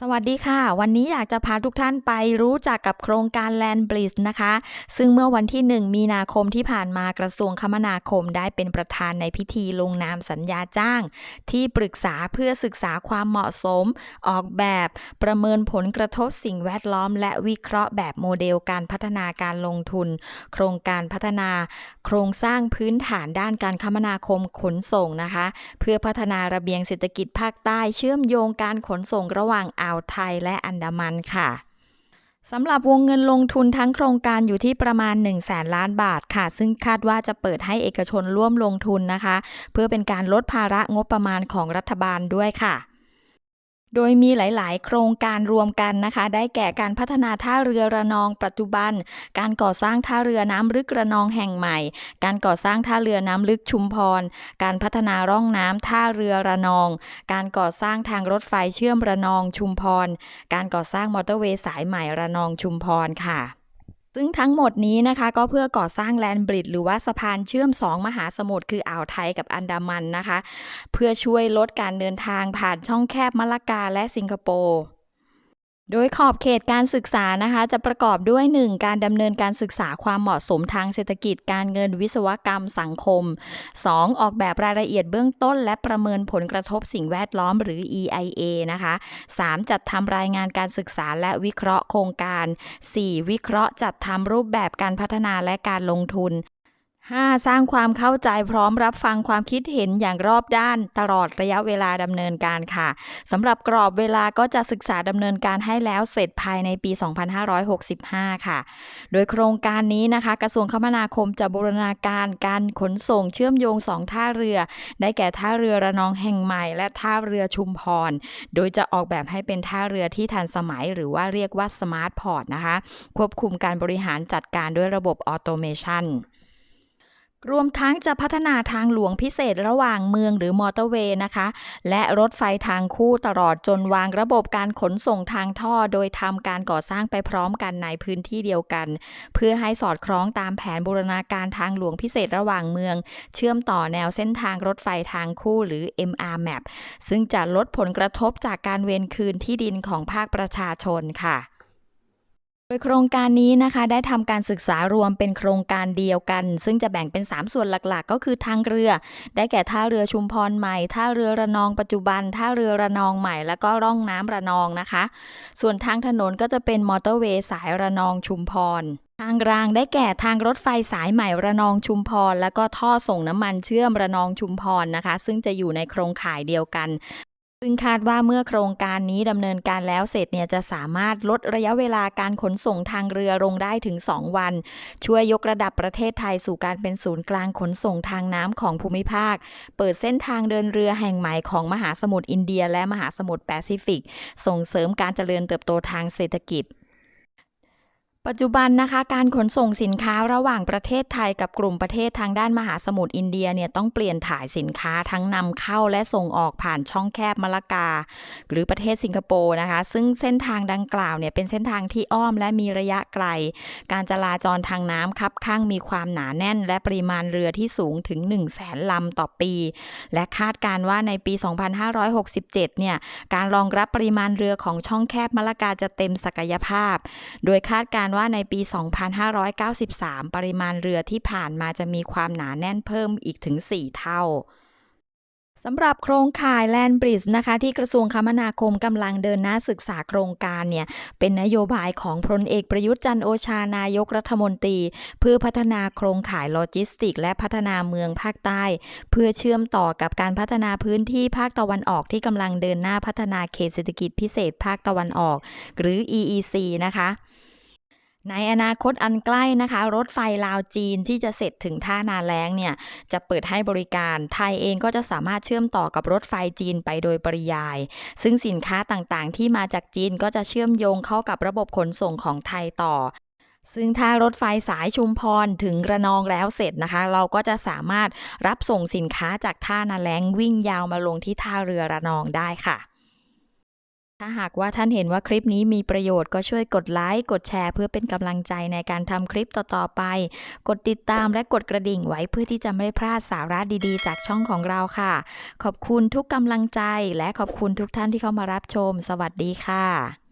สวัสดีค่ะ วันนี้อยากจะพาทุกท่านไปรู้จักกับโครงการ Land Bridge นะคะ ซึ่งเมื่อวันที่ 1 มีนาคมที่ผ่านมากระทรวงคมนาคมได้เป็นประธานในพิธีลงนามสัญญาจ้าง ที่ปรึกษาเพื่อศึกษาความเหมาะสม ออกแบบประเมินผลกระทบสิ่งแวดล้อม และวิเคราะห์แบบโมเดลการพัฒนาการลงทุน โครงการพัฒนา โครงสร้างพื้นฐานด้านการคมนาคมขนส่งนะคะ เพื่อพัฒนาระเบียงเศรษฐกิจภาคใต้เชื่อมโยงการขนส่งระหว่างอ่าวไทยและอันดามันค่ะสำหรับวงเงินลงทุนทั้งโครงการอยู่ที่ประมาณ 1 0 0 0 0แสนล้านบาทค่ะ ซึ่งคาดว่าจะเปิดให้เอกชนร่วมลงทุนนะคะ เพื่อเป็นการลดภาระงบประมาณของรัฐบาลด้วยค่ะ โดยมีหลาย ๆ โครงการรวมกันนะคะ ได้แก่การพัฒนาท่าเรือระนองปัจจุบัน การก่อสร้างท่าเรือน้ำลึกระนองแห่งใหม่ การก่อสร้างท่าเรือน้ำลึกชุมพร การพัฒนาร่องน้ำท่าเรือระนอง การก่อสร้างทางรถไฟเชื่อมระนองชุมพร การก่อสร้างมอเตอร์เวย์สายใหม่ระนองชุมพรค่ะ ซึ่งทั้งหมดนี้นะคะก็เพื่อก่อสร้างแลนบริดจ์หรือว่าสะพานเชื่อม 2 มหาสมุทรคืออ่าวไทยกับอันดามันนะคะ เพื่อช่วยลดการเดินทางผ่านช่องแคบมะละกาและสิงคโปร์ โดยขอบเขตการศึกษานะคะ จะประกอบด้วย 1. การดำเนินการศึกษาความเหมาะสมทางเศรษฐกิจการเงินวิศวกรรมสังคม 2. ออกแบบรายละเอียดเบื้องต้น และประเมินผลกระทบสิ่งแวดล้อมหรือ EIA นะคะ 3. จัดทำรายงานการศึกษาและวิเคราะห์โครงการ 4. วิเคราะห์จัดทำรูปแบบการพัฒนาและการลงทุน 5. สร้างความเข้าใจพร้อมรับฟังความคิดเห็นอย่างรอบด้านตลอดระยะเวลาดำเนินการค่ะสำหรับกรอบเวลาก็จะศึกษาดำเนินการให้แล้วเสร็จภายในปี 2565 ค่ะ โดยโครงการนี้นะคะ กระทรวงคมนาคมจะบูรณาการการขนส่งเชื่อมโยง 2 ท่าเรือ ได้แก่ท่าเรือระนองแห่งใหม่ และท่าเรือชุมพร โดยจะออกแบบให้เป็นท่าเรือที่ทันสมัย หรือว่าเรียกว่าสมาร์ทพอร์ตนะคะ ควบคุมการบริหารจัดการด้วยระบบออโตเมชัน รวมทั้งจะพัฒนาทางหลวงพิเศษระหว่างเมืองหรือมอเตอร์เวย์นะคะ และรถไฟทางคู่ตลอดจนวางระบบการขนส่งทางท่อ โดยทำการก่อสร้างไปพร้อมกันในพื้นที่เดียวกัน เพื่อให้สอดคล้องตามแผนบูรณาการทางหลวงพิเศษระหว่างเมือง เชื่อมต่อแนวเส้นทางรถไฟทางคู่หรือ MR Map ซึ่งจะลดผลกระทบจากการเวนคืนที่ดินของภาคประชาชนค่ะ โดยโครงการนี้นะคะได้ทำการศึกษารวมเป็นโครงการเดียวกัน ซึ่งจะแบ่งเป็น 3 ส่วนหลักๆ ก็คือทางเรือ ได้แก่ท่าเรือชุมพรใหม่ท่าเรือระนองปัจจุบันท่าเรือระนองใหม่ แล้วก็ร่องน้ำระนองนะคะ ส่วนทางถนนก็จะเป็นมอเตอร์เวย์สายระนองชุมพรทางรางได้แก่ทางรถไฟสายใหม่ระนองชุมพร แล้วก็ท่อส่งน้ำมันเชื่อมระนองชุมพรนะคะ ซึ่งจะอยู่ในโครงข่ายเดียวกัน ซึ่งคาดว่าเมื่อโครงการนี้ดำเนินการแล้วเสร็จเนี่ยจะสามารถลดระยะเวลาการขนส่งทางเรือลงได้ถึง 2 วัน ช่วยยกระดับประเทศไทยสู่การเป็นศูนย์กลางขนส่งทางน้ำของภูมิภาค เปิดเส้นทางเดินเรือแห่งใหม่ของมหาสมุทรอินเดีย และมหาสมุทรแปซิฟิก ส่งเสริมการเจริญเติบโตทางเศรษฐกิจ ปัจจุบันนะคะการขนส่งสินค้าระหว่างประเทศไทยกับกลุ่มประเทศทางด้านมหาสมุทรอินเดียเนี่ยต้องเปลี่ยนถ่ายสินค้าทั้งนำเข้าและส่งออกผ่านช่องแคบมะละกา หรือประเทศสิงคโปร์นะคะ ซึ่งเส้นทางดังกล่าวเนี่ยเป็นเส้นทางที่อ้อมและมีระยะไกล การจราจรทางน้ำคับข้างมีความหนาแน่น และปริมาณเรือที่สูงถึง 1 0 0 0 0แสนลำต่อปี และคาดการว่าในปี 2567 เนี่ยการรองรับปริมาณเรือของช่องแคบมะละกาจะเต็มศักยภาพ โดยคาดการว่าในปี 2593 ปริมาณเรือที่ผ่านมาจะมีความหนาแน่นเพิ่มอีกถึง 4 เท่าสำหรับโครงข่ายแลนบริดจ์นะคะ ที่กระทรวงคมนาคมกำลังเดินหน้าศึกษาโครงการเนี่ย เป็นนโยบายของพลเอกประยุทธ์จันโอชานายกรัฐมนตรี เพื่อพัฒนาโครงข่ายโลจิสติก และพัฒนาเมืองภาคใต้ เพื่อเชื่อมต่อกับการพัฒนาพื้นที่ภาคตะวันออกที่กำลังเดินหน้าพัฒนาเขตเศรษฐกิจพิเศษภาคตะวันออก หรือ EEC นะคะ ในอนาคตอันใกล้นะคะ รถไฟลาวจีนที่จะเสร็จถึงท่านาแล้งเนี่ยจะเปิดให้บริการ ไทยเองก็จะสามารถเชื่อมต่อกับรถไฟจีนไปโดยปริยาย ซึ่งสินค้าต่างๆ ที่มาจากจีนก็จะเชื่อมโยงเข้ากับระบบขนส่งของไทยต่อซึ่งถ้ารถไฟสายชุมพรถึงระนองแล้วเสร็จนะคะ เราก็จะสามารถรับส่งสินค้าจากท่านาแล้งวิ่งยาวมาลงที่ท่าเรือระนองได้ค่ะ ถ้าหากว่าท่านเห็นว่าคลิปนี้มีประโยชน์ก็ช่วยกดไลค์ กดแชร์ เพื่อเป็นกำลังใจในการทำคลิปต่อๆไป กดติดตามและกดกระดิ่งไว้เพื่อที่จะไม่พลาดสาระดีๆ จากช่องของเราค่ะ ขอบคุณทุกกำลังใจ และขอบคุณทุกท่านที่เข้ามารับชม สวัสดีค่ะ